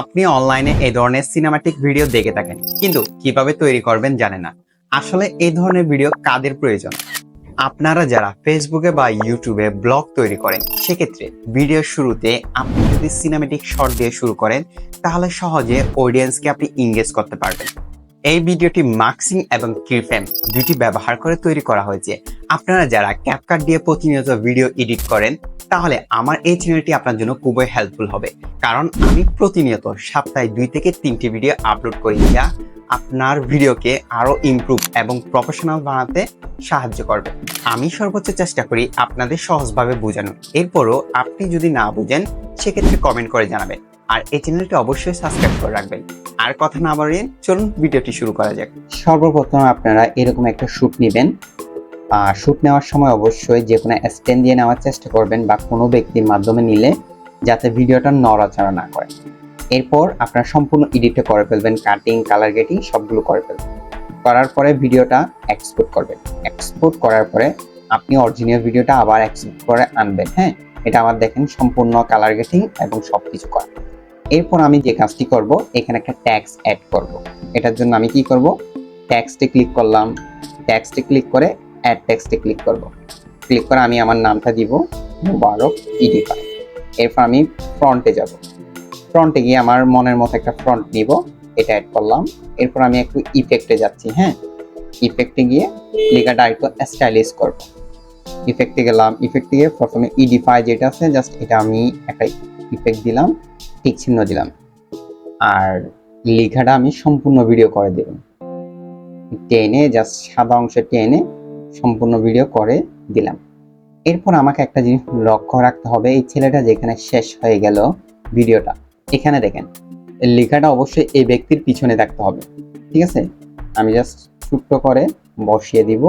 আপনি অনলাইনে এই ধরনের সিনেমাটিক ভিডিও দেখে থাকেন। কিন্তু কীভাবে তৈরি করবেন জানেন না। আসলে এই ধরনের ভিডিও কাদের প্রয়োজন? আপনারা যারা ফেসবুকে বা ইউটিউবে ব্লগ তৈরি করেন, সেক্ষেত্রে ভিডিও শুরুতে আপনি যদি সিনেমেটিক শর্ট দিয়ে শুরু করেন, তাহলে সহজে অডিয়েন্সকে আপনি ইংগেজ করতে পারবেন। এই ভিডিওটি মার্কসিং এবং কিরফ্রেম দুটি ব্যবহার করে তৈরি করা হয়েছে। আপনারা যারা ক্যাপকাট দিয়ে প্রতিনিয়ত ভিডিও এডিট করেন, তাহলে আমার এই চ্যানেলটি আপনার জন্য খুবই হেল্পফুল হবে। কারণ আমি প্রতিনিয়ত সপ্তাহে দুই থেকে তিনটি ভিডিও আপলোড করি যা আপনার ভিডিওকে আরও ইমপ্রুভ এবং প্রফেশনাল বানাতে সাহায্য করবে। আমি সর্বোচ্চ চেষ্টা করি আপনাদের সহজভাবে বোঝানো এরপরও আপনি যদি না বুঝেন, সেক্ষেত্রে কমেন্ট করে জানাবেন। আর এই চ্যানেলটি অবশ্যই সাবস্ক্রাইব করে রাখবেন। আর কথা না বাড়িয়ে চলুন ভিডিওটি শুরু করা যাক। সর্বপ্রথম আপনারা এরকম একটা শ্যুট নেবেন। আর শ্যুট নেওয়ার সময় অবশ্যই যে কোনো স্ট্যান্ড দিয়ে নেওয়ার চেষ্টা করবেন বা কোনো ব্যক্তির মাধ্যমে নিলে যাতে ভিডিওটা নড়াচড়া না করে। এরপর আপনারা সম্পূর্ণ এডিটটা করে ফেলবেন, কাটিং কালার গেটিং সবগুলো করে ফেলবেন। করার পরে ভিডিওটা এক্সপোর্ট করবেন। এক্সপোর্ট করার পরে আপনি অরিজিনাল ভিডিওটা আবার এক্সপোর্ট করে আনবেন হ্যাঁ? এটা আমার দেখেন সম্পূর্ণ কালার গেটিং এবং সব কিছু করা। এরপর আমি যে কাজটি করব, এখানে একটা ট্যাক্স অ্যাড করব। এটার জন্য আমি কি করব? ট্যাক্সটে ক্লিক করলাম। ট্যাক্সটে ক্লিক করে অ্যাড টেক্সটে ক্লিক করব। ক্লিক করে আমি আমার নামটা দিব, মুবারক ইডিফাই এরপর আমি ফ্রন্টে যাব। ফ্রন্টে গিয়ে আমার মনের মতো একটা ফ্রন্ট নিব, এটা অ্যাড করলাম। এরপর আমি একটু ইফেক্টে যাচ্ছি হ্যাঁ? ইফেক্টে গিয়ে লেখাটা একটু স্টাইলিশ করব। ইফেক্টে গেলাম। ইফেক্টে গিয়ে প্রথমে ইডিফাই যেটা আছে জাস্ট এটা আমি একটা ইফেক্ট দিলাম। টিক চিহ্ন দিলাম। আর লেখাটা আমি সম্পূর্ণ ভিডিও করে দেব। টেনে জাস্ট সাদা অংশে টেনে সম্পূর্ণ ভিডিও করে দিলাম। এরপর আমাকে একটা জিনিস লক্ষ্য রাখতে হবে, এই ছেলেটা যেখানে শেষ হয়ে গেল ভিডিওটা এখানে দেখেন, লেখাটা অবশ্যই এই ব্যক্তির পিছনে থাকতে হবে। ঠিক আছে? আমি জাস্ট ছোট্ট করে বসিয়ে দিব,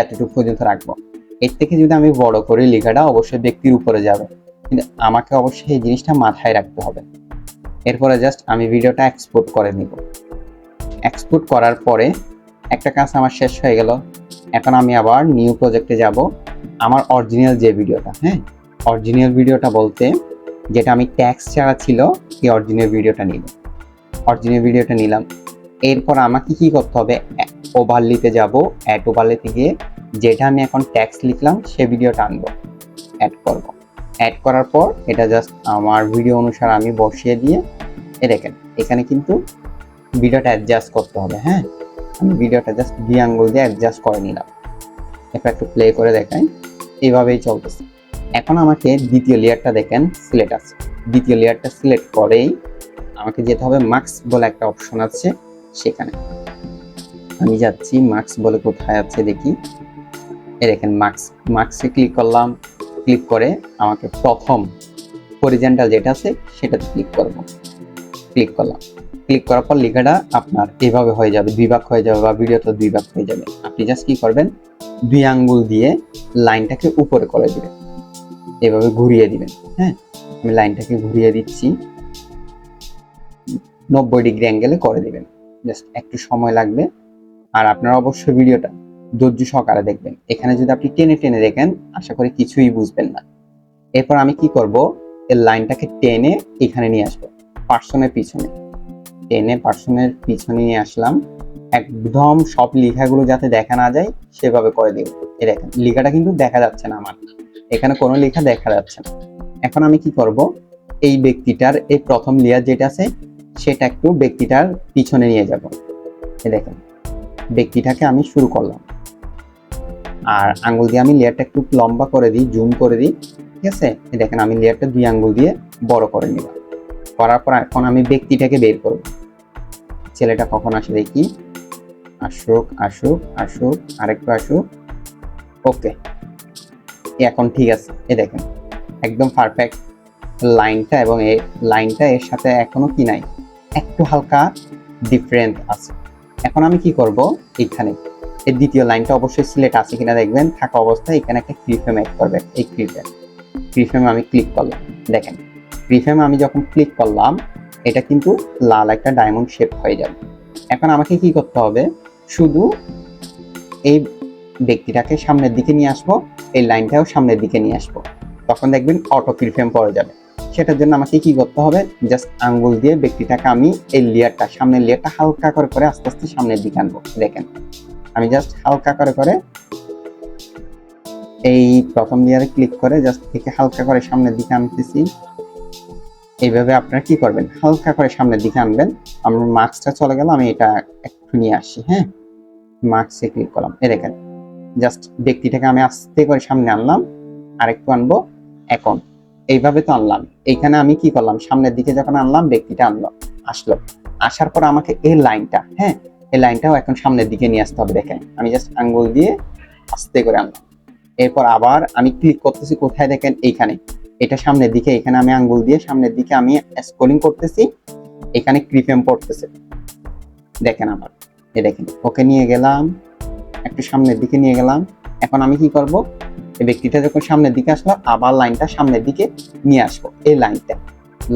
এতটুকু পর্যন্ত রাখব। এর থেকে যদি আমি বড় করি, লেখাটা অবশ্যই ব্যক্তির উপরে যাবে। আমাকে অবশ্যই এই জিনিসটা মাথায় রাখতে হবে। এরপরে জাস্ট আমি ভিডিওটা এক্সপোর্ট করে নিব। এক্সপোর্ট করার পরে একটা কাজ আমার শেষ হয়ে গেল। এখন আমি আবার নিউ প্রজেক্টে যাব। আমার অরিজিনাল যে ভিডিওটা হ্যাঁ? অরিজিনাল ভিডিওটা বলতে যেটা আমি ট্যাক্স ছাড়া ছিল সেই অরিজিনাল ভিডিওটা নিব অরিজিনাল ভিডিওটা নিলাম। এরপর আমাকে কি করতে হবে? ওভারলিতে যাব। অ্যাড ওভারলিতে গিয়ে যেটা আমি এখন ট্যাক্স লিখলাম, সে ভিডিওটা আনব। অ্যাড করব। অ্যাড করার পর এটা জাস্ট আমার ভিডিও অনুসারে আমি বসিয়ে দিয়ে এ দেখেন, এখানে কিন্তু ভিডিওটা অ্যাডজাস্ট করতে হবে হ্যাঁ? আমি ভিডিওটা জাস্ট দুই আঙ্গুল দিয়ে অ্যাডজাস্ট করে নিলাম। এরপর একটু প্লে করে দেখাই। এইভাবেই চলতেছে। এখন আমাকে দ্বিতীয় লেয়ারটা দেখেন সিলেক্ট আছে। দ্বিতীয় লেয়ারটা সিলেক্ট করেই আমাকে যেতে হবে মার্কস বলে একটা অপশন আছে সেখানে। আমি যাচ্ছি মার্কস বলে কোথায় আছে দেখি। এ দেখেন মার্কস মার্কসে ক্লিক করলাম। ক্লিক করে আমাকে প্রথম হরিজেন্টাল যেটা আছে সেটাতে ক্লিক করব। ক্লিক করলাম। ক্লিক করার পর লেখাটা আপনার এভাবে হয়ে যাবে দুই ভাগ হয়ে যাবে বা ভিডিওটা দুই ভাগ হয়ে যাবে। আপনি জাস্ট কি করবেন? দুই আঙ্গুল দিয়ে লাইনটাকে উপরে করে দিবেন। এভাবে ঘুরিয়ে দিবেন হ্যাঁ? আমি লাইনটাকে ঘুরিয়ে দিচ্ছি। নব্বই ডিগ্রি অ্যাঙ্গেলে করে দিবেন। জাস্ট একটু সময় লাগবে। আর আপনারা অবশ্যই ভিডিওটা ধৈর্য সহকারে দেখবেন। এখানে যদি আপনি টেনে টেনে দেখেন, আশা করি কিছুই বুঝবেন না। এরপর আমি কি করব? এর লাইনটাকে টেনে এখানে নিয়ে আসব, পার্সনের পিছনে। টেনে পার্সনের পিছনে নিয়ে আসলাম। একদম সব লেখাগুলো যাতে দেখা না যায়, সেভাবে করে দিব। এই দেখেন, লেখাটা কিন্তু দেখা যাচ্ছে না আমার। এখানে কোনো লেখা দেখা যাচ্ছে না। এখন আমি কি করব? এই ব্যক্তিটার, এই প্রথম লেয়ার যেটা আছে, সেটা একটু ব্যক্তিটার পিছনে নিয়ে যাব। এই দেখেন, ব্যক্তিটাকে আমি শুরু করলাম। আর আঙ্গুল দিয়ে আমি লেয়ারটা একটু লম্বা করে দিই, জুম করে দিই, ঠিক আছে? দেখেন, আমি লেয়ারটা দুই আঙ্গুল দিয়ে বড় করে নিলাম করার পর এখন আমি ব্যক্তিটাকে বের করব। ছেলেটা কখন আসে দেখি? আসুক আসুক আসুক, আরেকটু আসুক। ওকে। এখন ঠিক আছে। এ দেখেন, একদম পারফেক্ট লাইনটা এবং এই লাইনটা এর সাথে এখনও কি নাই? একটু হালকা ডিফারেন্ট আছে। এখন আমি কি করব? এখানে এই দ্বিতীয় লাইনটা অবশ্যই সিলেক্ট আছে কিনা দেখবেন। থাকা অবস্থায় এখানে একটা ক্রিফ্রেম অ্যাড করবে, এই ক্রিফ্রেম ক্রিফ্রেম আমি ক্লিক করলাম। দেখেন ক্রিফ্রেম আমি যখন ক্লিক করলাম, এটা কিন্তু লাল একটা ডায়মন্ড শেপ হয়ে যাবে। এখন আমাকে কি করতে হবে? শুধু এই ব্যক্তিটাকে সামনের দিকে নিয়ে আসব, এই লাইনটাও সামনের দিকে নিয়ে আসব। তখন দেখবেন অটো ক্রিফ্রেম পড়ে যাবে। সেটার জন্য আমাকে কি করতে হবে? জাস্ট আঙ্গুল দিয়ে ব্যক্তিটাকে আমি এই লেয়ারটা সামনের লেয়ারটা হালকা করে করে আস্তে আস্তে সামনের দিকে আনব। দেখেন আমি জাস্ট হালকা করে করে এই প্রথম লেয়ারে ক্লিক করে জাস্ট থেকে হালকা করে সামনের দিকে আনতেছি। এইভাবে আপনারা কি করবেন? হালকা করে সামনের দিকে আনবেন। আমার মার্কসটা চলে গেল, আমি এটা একটু নিয়ে আসি হ্যাঁ? মার্কসে ক্লিক করলাম। এ দেখেন জাস্ট ব্যক্তিটাকে আমি আস্তে করে সামনে আনলাম, আরেকটু আনব, এখন। এইভাবে তো আনলাম। এইখানে আমি কি করলাম? সামনের দিকে যখন আনলাম, ব্যক্তিটা আনলো, আসলো। আসার পর আমাকে এই লাইনটা হ্যাঁ? এই লাইনটাও এখন সামনের দিকে নিয়ে আসতে হবে, দেখেন। আমি জাস্ট আঙ্গুল দিয়ে আস্তে করে আনলাম। এরপর আবার আমি ক্লিক করতেছি, কোথায় দেখেন? এইখানে। এটা সামনের দিকে, এখানে আমি আঙ্গুল দিয়ে সামনের দিকে আমি স্ক্রলিং করতেছি, এখানে ক্রিপেম পড়তেছে। দেখেন আবার। এ দেখেন, ওকে নিয়ে গেলাম, একটু সামনের দিকে নিয়ে গেলাম। এখন আমি কি করব? এই ব্যক্তিটা যখন সামনের দিকে আসলো, আবার লাইনটা সামনের দিকে নিয়ে আসব। এই লাইনটা,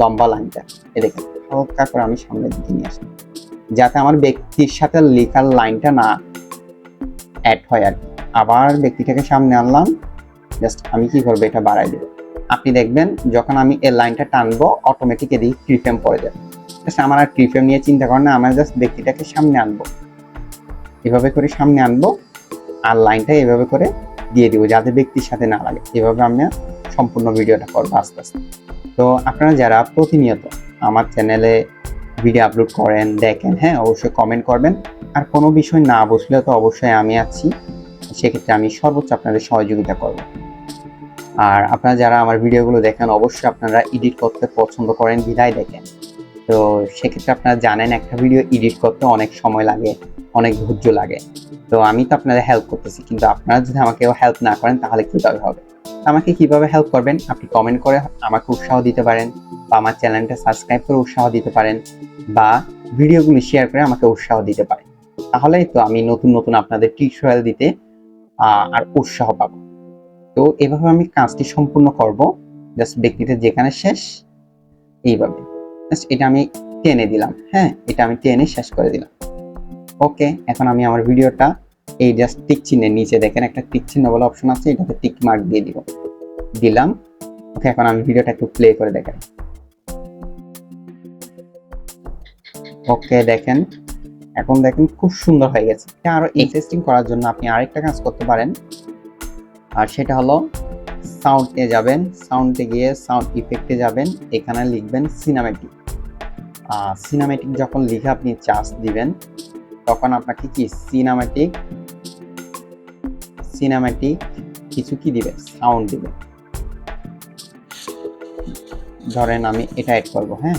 লম্বা লাইনটা। এ দেখেন, হালকা করে আমি সামনের দিকে নিয়ে আসব যাতে আমার ব্যক্তির সাথে লেখার লাইনটা না অ্যাড হয় আর আবার ব্যক্তিটাকে সামনে আনলাম জাস্ট আমি কি করব, এটা বাড়াই দেবো। আপনি দেখবেন, যখন আমি এই লাইনটা টানবো অটোমেটিক এদিকে ক্রিফেম পড়ে যাবে। জাস্ট আমার আর ক্রিফেম নিয়ে চিন্তা করেন না আমার জাস্ট ব্যক্তিটাকে সামনে আনব। এভাবে করে সামনে আনব, আর লাইনটা এভাবে করে দিয়ে দিব, যাতে ব্যক্তির সাথে না লাগে। এভাবে আমি সম্পূর্ণ ভিডিওটা করব আস্তে আস্তে। তো আপনারা যারা প্রতিনিয়ত আমার চ্যানেলে ভিডিও আপলোড করেন, দেখেন হ্যাঁ অবশ্যই কমেন্ট করবেন। আর কোনো বিষয় না বুঝলেও তো অবশ্যই আমি আছি, সেক্ষেত্রে আমি সর্বোচ্চ আপনাদের সহযোগিতা করব। আর আপনারা যারা আমার ভিডিওগুলো দেখেন, অবশ্যই আপনারা এডিট করতে পছন্দ করেন, বিদায় দেখেন। তো সেক্ষেত্রে আপনারা জানেন, একটা ভিডিও এডিট করতে অনেক সময় লাগে। অনেক ধৈর্য লাগে। তো আমি তো আপনাদের হেল্প করতেছি, কিন্তু আপনারা যদি আমাকে হেল্প না করেন, তাহলে কীভাবে হবে? আমাকে কীভাবে হেল্প করবেন? আপনি কমেন্ট করে আমাকে উৎসাহ দিতে পারেন বা আমার চ্যানেলটা সাবস্ক্রাইব করে উৎসাহ দিতে পারেন বা ভিডিওগুলি শেয়ার করে আমাকে উৎসাহ দিতে পারেন। তাহলেই তো আমি নতুন নতুন আপনাদের টিউটোরিয়াল দিতে আর উৎসাহ পাবো। তো এভাবে আমি কাজটি সম্পূর্ণ করব। জাস্ট ব্যক্তিটা যেখানে শেষ, এইভাবে। জাস্ট এটা আমি টেনে দিলাম হ্যাঁ? এটা আমি টেনে শেষ করে দিলাম। ওকে এখন আমি আমার ভিডিওটা এই জাস্ট টিক চিহ্নের নিচে দেখেন, একটা টিক চিহ্ন বলে অপশন আছে, এটাতে টিক মার্ক দিয়ে দিব। দিলাম। ওকে এখন আমি ভিডিওটা একটু প্লে করে দেখাই। ওকে দেখেন। এখন দেখেন, খুব সুন্দর হয়ে গেছে। এটা আরও ইন্টারেস্টিং করার জন্য আপনি আরেকটা কাজ করতে পারেন। আর সেটা হলো সাউন্ডে যাবেন সাউন্ডে গিয়ে সাউন্ড ইফেক্টে যাবেন, এখানে লিখবেন সিনেমেটিক সিনেমেটিক যখন লিখে আপনি চার্জ দিবেন তখন আপনাকে কি সিনেমেটিক সিনেমেটিক কিছু কি দিবে? সাউন্ড দিবে। ধরেন আমি এটা অ্যাড করব হ্যাঁ?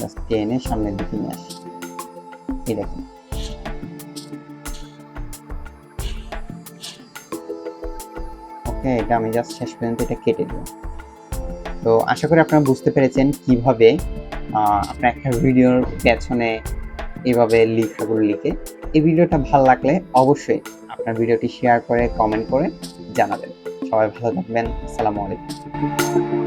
জাস্ট টেনে সামনের দিকে নিয়ে আসি। এই দেখুন। ওকে, এটা আমি জাস্ট শেষ পর্যন্ত এটা কেটে দিলাম তো আশা করি আপনারা বুঝতে পেরেছেন কীভাবে আপনার একটা ভিডিওর পেছনে এভাবে লেখাগুলো লিখে এই ভিডিওটা ভালো লাগলে অবশ্যই আপনার ভিডিওটি শেয়ার করে কমেন্ট করে জানাবেন। সবাই ভালো থাকবেন। আসসালামু আলাইকুম।